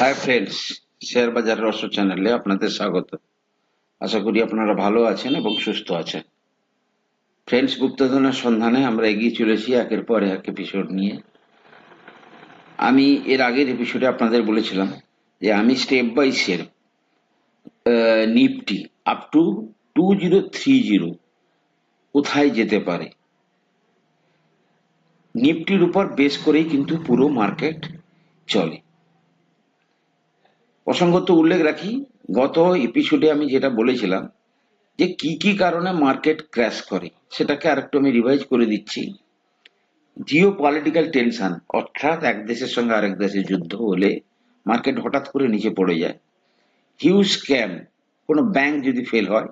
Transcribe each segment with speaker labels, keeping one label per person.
Speaker 1: Hi friends share বাজার রহস্য চ্যানেলে আপনাদের স্বাগত। আশা করি আপনারা ভালো আছেন এবং সুস্থ আছেন। ফ্রেন্ডস গুপ্তধনের সন্ধানে আমরা এগিয়ে চলেছি একের পর এক এপিসোড নিয়ে। আমি এর আগের এপিসোডে আপনাদের বলেছিলাম যে আমি step by step Nifty up to two zero three zero কোথায় যেতে পারে। নিফটির উপর বেস করেই কিন্তু পুরো মার্কেট চলে। প্রসঙ্গত উল্লেখ রাখি, গত এপিসোডে আমি যেটা বলেছিলাম যে কি কি কারণে মার্কেট ক্র্যাশ করে, সেটাকে আরেকটু আমি রিভাইজ করে দিচ্ছি। জিও পলিটিক্যাল টেনশন অর্থাৎ এক দেশের সঙ্গে আরেক দেশের যুদ্ধ হলে মার্কেট হঠাৎ করে নিচে পড়ে যায়। হিউজ স্ক্যাম কোনো ব্যাংক যদি ফেল হয়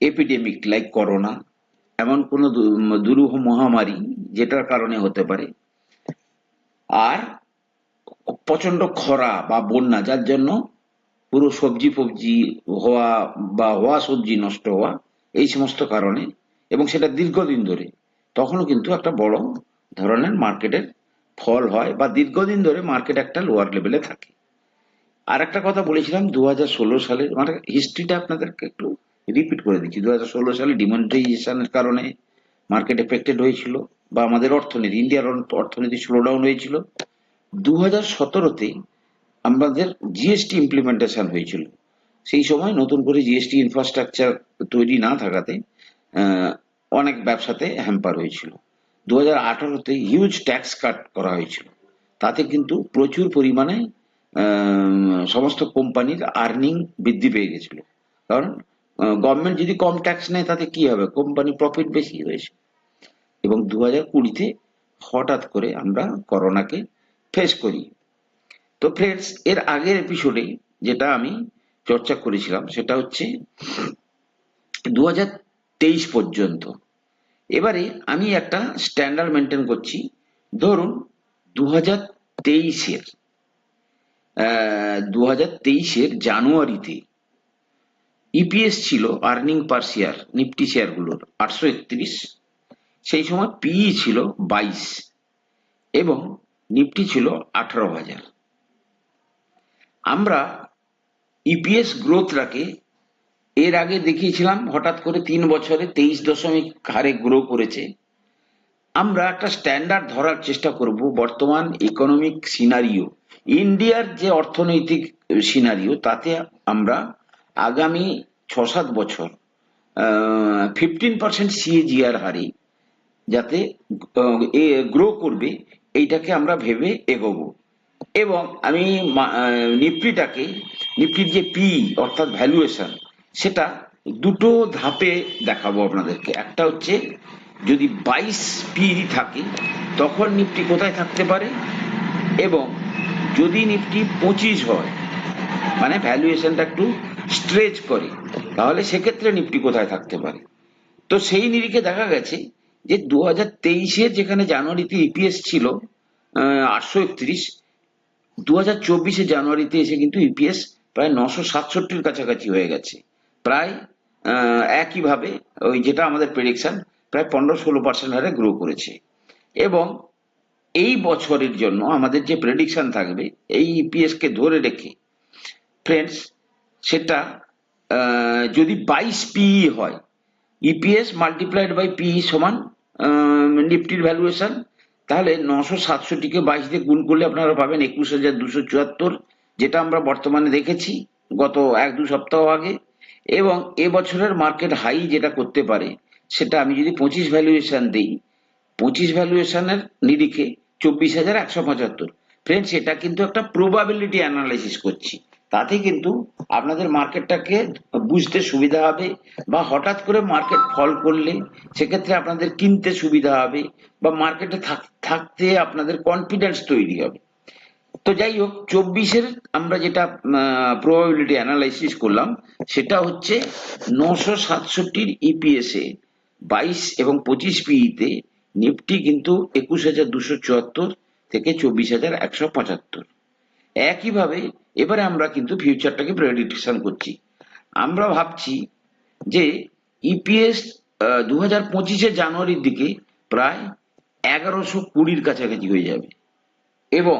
Speaker 1: এপিডেমিক লাইক করোনা এমন কোনো দুরূহ মহামারী, যেটার কারণে হতে পারে। আর প্রচণ্ড খরা বা বন্যা, যার জন্য পুরো সবজি ফবজি হওয়া বা হওয়া সবজি নষ্ট হওয়া, এই সমস্ত কারণে এবং সেটা দীর্ঘদিন ধরে। তখনও কিন্তু একটা বড় ধরনের মার্কেটের ফল হয় বা দীর্ঘদিন ধরে মার্কেট একটা লোয়ার লেভেলে থাকে। আর একটা কথা বলেছিলাম দু হাজার ষোলো সালের মানে হিস্ট্রিটা আপনাদেরকে একটু রিপিট করে দিচ্ছি। দু হাজার ষোলো সালে ডিমনিটাইজেশনের কারণে মার্কেট এফেক্টেড হয়েছিল বা আমাদের অর্থনীতি ইন্ডিয়ার অর্থনীতি স্লোডাউন হয়েছিল। দু সতেরোতে আমাদের জিএসটি ইমপ্লিমেন্টেশন হয়েছিল। সেই সময় নতুন করে জিএসটি ইনফ্রাস্ট্রাকচার তৈরি না থাকাতে অনেক ব্যবসাতে হ্যাম্পার হয়েছিল। দু হাজার আঠারোতে হিউজ ট্যাক্স কাট করা হয়েছিল। তাতে কিন্তু প্রচুর পরিমাণে সমস্ত কোম্পানির আর্নিং বৃদ্ধি পেয়ে গেছিল। কারণ গভর্নমেন্ট যদি কম ট্যাক্স নেয়, তাতে কি হবে? কোম্পানি প্রফিট বেশি হয়েছে। এবং দু হাজার কুড়িতে হঠাৎ করে আমরা করোনাকে ফেস করি। তো ফ্রেন্ডস এর আগের এপিসোডে যেটা আমি চর্চা করেছিলাম, সেটা হচ্ছে দু হাজার তেইশ পর্যন্ত। এবারে আমি একটা স্ট্যান্ডার্ড মেনটেন করছি। ধরুন দু হাজার তেইশের দু হাজার তেইশের জানুয়ারিতে ইপিএস ছিল আর্নিং পার শেয়ার নিফটি শেয়ারগুলোর আটশো একত্রিশ। সেই সময় পিই ছিল বাইশ। এবং নিফটি ছিল আঠারো হাজার। আমরা ইপিএস গ্রোথটাকে এর আগে দেখিয়েছিলাম, হঠাৎ করে তিন বছরে তেইশ দশমিক হারে গ্রো করেছে। আমরা একটা স্ট্যান্ডার্ড ধরার চেষ্টা করব বর্তমান ইকোনমিক সিনারিও ইন্ডিয়ার যে অর্থনৈতিক সিনারিও তাতে আমরা আগামী ছ সাত বছর ফিফটিন পার্সেন্ট সিএজিআর হারে যাতে গ্রো করবে এইটাকে আমরা ভেবে এগোবো। এবং আমি নিফটিটাকে নিফটির যে পি অর্থাৎ ভ্যালুয়েশন সেটা দুটো ধাপে দেখাবো আপনাদেরকে। একটা হচ্ছে, যদি বাইশ পি থাকে, তখন নিফটি কোথায় থাকতে পারে? এবং যদি নিফটি পঁচিশ হয় মানে ভ্যালুয়েশনটা একটু স্ট্রেচ করে, তাহলে সেক্ষেত্রে নিফটি কোথায় থাকতে পারে? তো সেই নিরিখে দেখা গেছে যে দু হাজার তেইশে যেখানে জানুয়ারিতে ইপিএস ছিল আটশো একত্রিশ দু হাজার চব্বিশে জানুয়ারিতে এসে কিন্তু ইপিএস প্রায় নশো সাতষট্টির কাছাকাছি হয়ে গেছে। প্রায় একইভাবে ওই যেটা আমাদের প্রেডিকশন প্রায় পনেরো ষোলো পার্সেন্ট হারে গ্রো করেছে। এবং এই বছরের জন্য আমাদের যে প্রেডিকশন থাকবে, এই ইপিএস কে ধরে রেখে ফ্রেন্ডস সেটা যদি বাইশ পিই হয় ইপিএস মাল্টিপ্লাইড বাই পিই সমান নিফটির ভ্যালুয়েশন তাহলে নশো সাতষট্টিকে বাইশ দিয়ে গুণ করলে আপনারা পাবেন একুশ হাজার দুশো চুয়াত্তর, যেটা আমরা বর্তমানে দেখেছি গত এক দু সপ্তাহ আগে। এবং এবছরের মার্কেট হাই যেটা করতে পারে, সেটা আমি যদি পঁচিশ ভ্যালুয়েশন দিই, পঁচিশ ভ্যালুয়েশনের নিরিখে চব্বিশ হাজার একশো পঁচাত্তর। ফ্রেন্ডস এটা কিন্তু একটা প্রবাবিলিটি অ্যানালাইসিস করছি। তাতে কিন্তু আপনাদের মার্কেটটাকে বুঝতে সুবিধা হবে বা হঠাৎ করে মার্কেট ফল করলে সেক্ষেত্রে আপনাদের কিনতে সুবিধা হবে বা মার্কেটে থাকতে আপনাদের কনফিডেন্স তৈরি হবে। তো যাই হোক, চব্বিশের আমরা যেটা প্রবাবিলিটি অ্যানালাইসিস করলাম, সেটা হচ্ছে নশো সাতষট্টির ইপিএস এ বাইশ এবং পঁচিশ পিইতে নিফটি কিন্তু একুশ হাজার দুশো চুয়াত্তর থেকে চব্বিশ হাজার একশো পঁচাত্তর। একইভাবে এবারে আমরা কিন্তু ফিউচারটাকে প্রেডিকশন করছি। আমরা ভাবছি যে ইপিএস দু হাজার পঁচিশে জানুয়ারির দিকে প্রায় এগারোশো কুড়ির কাছাকাছি হয়ে যাবে। এবং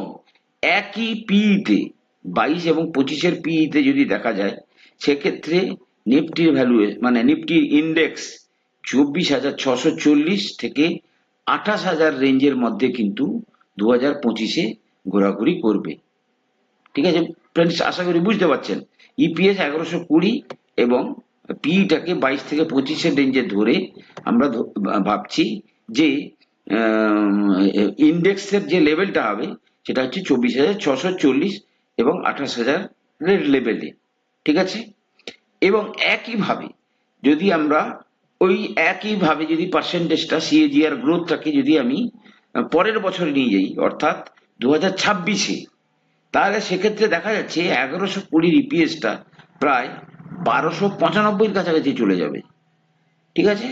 Speaker 1: একই পিইতে বাইশ এবং পঁচিশের পিইতে যদি দেখা যায়, সেক্ষেত্রে নিফটির ভ্যালু মানে নিফটির ইন্ডেক্স চব্বিশ হাজার ছশো চল্লিশ থেকে আঠাশ হাজার রেঞ্জের মধ্যে কিন্তু দু হাজার পঁচিশে ঘোরাঘুরি করবে। ঠিক আছে? ফ্রেন্ডস আশা করি বুঝতে পারছেন। ইপিএস এগারোশো কুড়ি এবং পিইটাকে বাইশ থেকে পঁচিশের রেঞ্জে ধরে আমরা ভাবছি যে ইন্ডেক্সের যে লেভেলটা হবে, সেটা হচ্ছে চব্বিশ হাজার ছশো চল্লিশ এবং আঠাশ হাজারের লেভেলে ঠিক আছে? এবং একইভাবে যদি আমরা ওই একইভাবে যদি পার্সেন্টেজটা সিএজিআর গ্রোথটাকে যদি আমি পরের বছরে নিয়ে যাই, অর্থাৎ দু হাজার ছাব্বিশে তাহলে সেক্ষেত্রে দেখা যাচ্ছে এগারোশো কুড়ির ইপিএসটা প্রায় বারোশো পঁচানব্বইয়ের কাছাকাছি চলে যাবে। ঠিক আছে?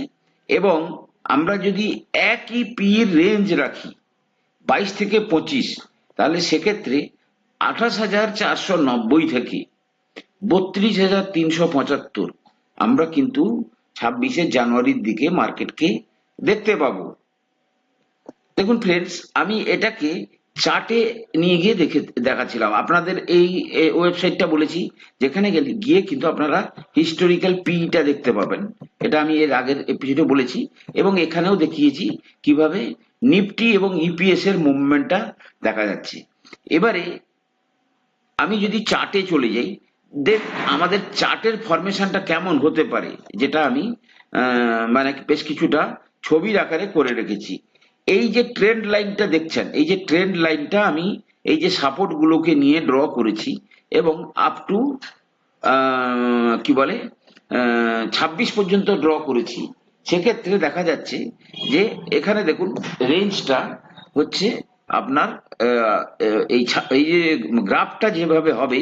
Speaker 1: এবং আমরা যদি একই পির রেঞ্জ রাখি, বাইশ থেকে পঁচিশ, তাহলে সেক্ষেত্রে আঠাশ হাজার চারশো নব্বই থেকে বত্রিশ হাজার তিনশো পঁচাত্তর আমরা কিন্তু ছাব্বিশে জানুয়ারির দিকে মার্কেটকে দেখতে পাবো। দেখুন ফ্রেন্ডস আমি এটাকে চার্টে নিয়ে গিয়ে দেখে, দেখাচ্ছিলাম। আপনাদের এই ওয়েবসাইটটা বলেছি, যেখানে গেলে, গিয়ে কিন্তু আপনারা হিস্টোরিক্যাল পিটা দেখতে পাবেন। এটা আমি এর আগের এপিসোডে বলেছি, এবং এখানেও দেখিয়েছি কীভাবে নিফটি এবং ইপিএস এর মুভমেন্টটা দেখা যাচ্ছে। এবারে, আমি যদি চার্টে চলে যাই, দেখ, আমাদের চার্টের ফরমেশনটা কেমন হতে পারে, যেটা আমি মানে বেশ কিছুটা ছবির আকারে করে রেখেছি। এই যে ট্রেন্ড লাইনটা দেখছেন, এই যে ট্রেন্ড লাইনটা আমি এই যে সাপোর্ট গুলোকে নিয়ে ড্র করেছি এবং আপ টু কি বলে ছাব্বিশ পর্যন্ত ড্র করেছি। সেক্ষেত্রে দেখা যাচ্ছে যে এখানে দেখুন রেঞ্জটা হচ্ছে আপনার এই এই যে গ্রাফটা যেভাবে হবে,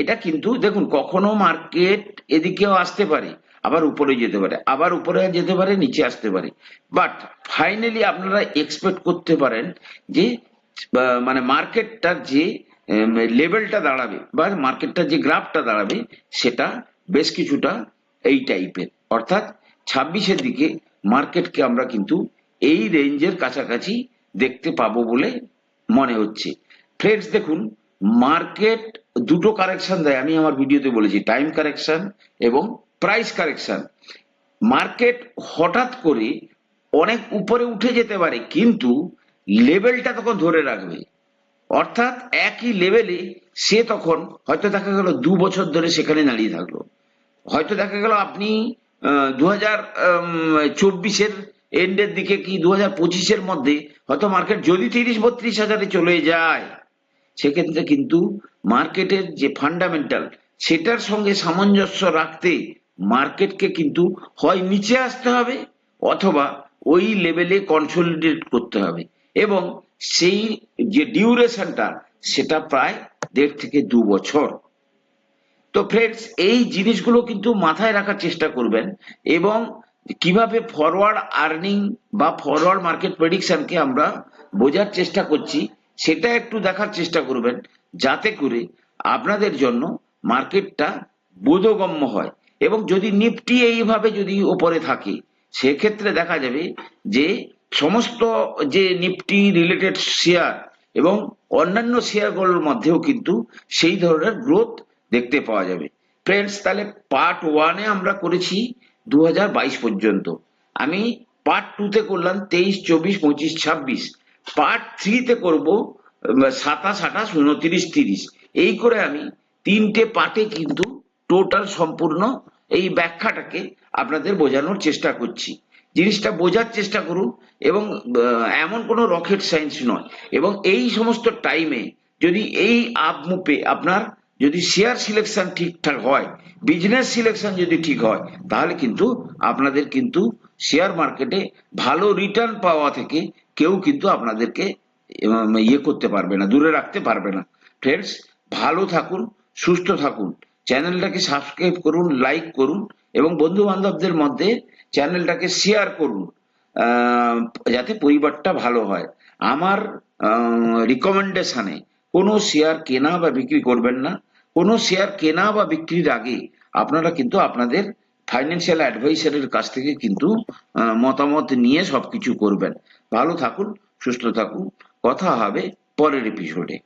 Speaker 1: এটা কিন্তু দেখুন কখনো মার্কেট এদিকেও আসতে পারে। আবার উপরে যেতে পারে, আবার উপরে যেতে পারে, নিচে আসতে পারে। বাট ফাইনালি আপনারা এক্সপেক্ট করতে পারেন যে মানে মার্কেটটার যে লেভেলটা দাঁড়াবে বা মার্কেটটার যে গ্রাফটা দাঁড়াবে, সেটা বেশ কিছুটা এই টাইপের অর্থাৎ ছাব্বিশের দিকে মার্কেটকে আমরা কিন্তু এই রেঞ্জের কাছাকাছি দেখতে পাবো বলে মনে হচ্ছে। ফ্রেন্ডস দেখুন মার্কেট দুটো কারেকশন দেয়। আমি আমার ভিডিওতে বলেছি টাইম কারেকশন এবং প্রাইস কারেকশন মার্কেট হঠাৎ করে অনেক উপরে উঠে যেতে পারে, কিন্তু লেভেলটা তখন ধরে রাখবে। অর্থাৎ একই লেভেলে সে তখন হয়তো দেখা গেল দু বছর ধরে সেখানে দাঁড়িয়ে থাকল। হয়তো দেখা গেল আপনি দু হাজার চব্বিশের এন্ডের দিকে কি দু হাজার পঁচিশের মধ্যে হয়তো মার্কেট যদি তিরিশ বত্রিশ হাজারে চলে যায়, সেক্ষেত্রে কিন্তু মার্কেটের যে ফান্ডামেন্টাল সেটার সঙ্গে সামঞ্জস্য রাখতে মার্কেটকে কিন্তু হয় নিচে আসতে হবে অথবা ওই লেভেলে কনসলিডেট করতে হবে। এবং সেই যে ডিউরেশনটা সেটা প্রায় দেড় থেকে দু বছর। তো ফ্রেন্ডস এই জিনিসগুলো কিন্তু মাথায় রাখার চেষ্টা করবেন এবং কীভাবে ফরওয়ার্ড আর্নিং বা ফরওয়ার্ড মার্কেট প্রেডিকশনকে আমরা বোঝার চেষ্টা করছি, সেটা একটু দেখার চেষ্টা করবেন, যাতে করে আপনাদের জন্য মার্কেটটা বোধগম্য হয়। এবং যদি নিফটি এইভাবে যদি ওপরে থাকে, সেক্ষেত্রে দেখা যাবে যে সমস্ত যে নিফটি রিলেটেড শেয়ার এবং অন্যান্য শেয়ারগুলোর মধ্যেও কিন্তু সেই ধরনের গ্রোথ দেখতে পাওয়া যাবে। ফ্রেন্ডস তাহলে পার্ট ওয়ানে আমরা করেছি দু হাজার বাইশ পর্যন্ত। আমি পার্ট টুতে করলাম তেইশ, চব্বিশ, পঁচিশ, ছাব্বিশ। পার্ট থ্রিতে করব সাতাশ, আঠাশ, উনত্রিশ, তিরিশ। এই করে আমি তিনটে পার্টে কিন্তু টোটাল সম্পূর্ণ এই ব্যাখ্যাটাকে আপনাদের বোঝানোর চেষ্টা করছি। জিনিসটা বোঝার চেষ্টা করুন এবং এমন কোনো রকেট সায়েন্স নয়। এবং এই সমস্ত টাইমে যদি এই আপ মুপে আপনার যদি শেয়ার সিলেকশন ঠিকঠাক হয় বিজনেস সিলেকশন যদি ঠিক হয়, তাহলে কিন্তু আপনাদের কিন্তু শেয়ার মার্কেটে ভালো রিটার্ন পাওয়া থেকে কেউ কিন্তু আপনাদেরকে ইয়ে করতে পারবে না, দূরে রাখতে পারবে না। ফ্রেন্ডস ভালো থাকুন, সুস্থ থাকুন। চ্যানেলটাকে সাবস্ক্রাইব করুন লাইক করুন এবং বন্ধু বান্ধবদের মধ্যে চ্যানেলটাকে শেয়ার করুন যাতে পরিবারটা ভালো হয়। আমার রিকমেন্ডেশনে কোনো শেয়ার কেনা বা বিক্রি করবেন না। কোনো শেয়ার কেনা বা বিক্রির আগে আপনারা কিন্তু আপনাদের ফাইন্যান্সিয়াল অ্যাডভাইসারের কাছ থেকে কিন্তু মতামত নিয়ে সবকিছু করবেন। ভালো থাকুন, সুস্থ থাকুন। কথা হবে পরের এপিসোডে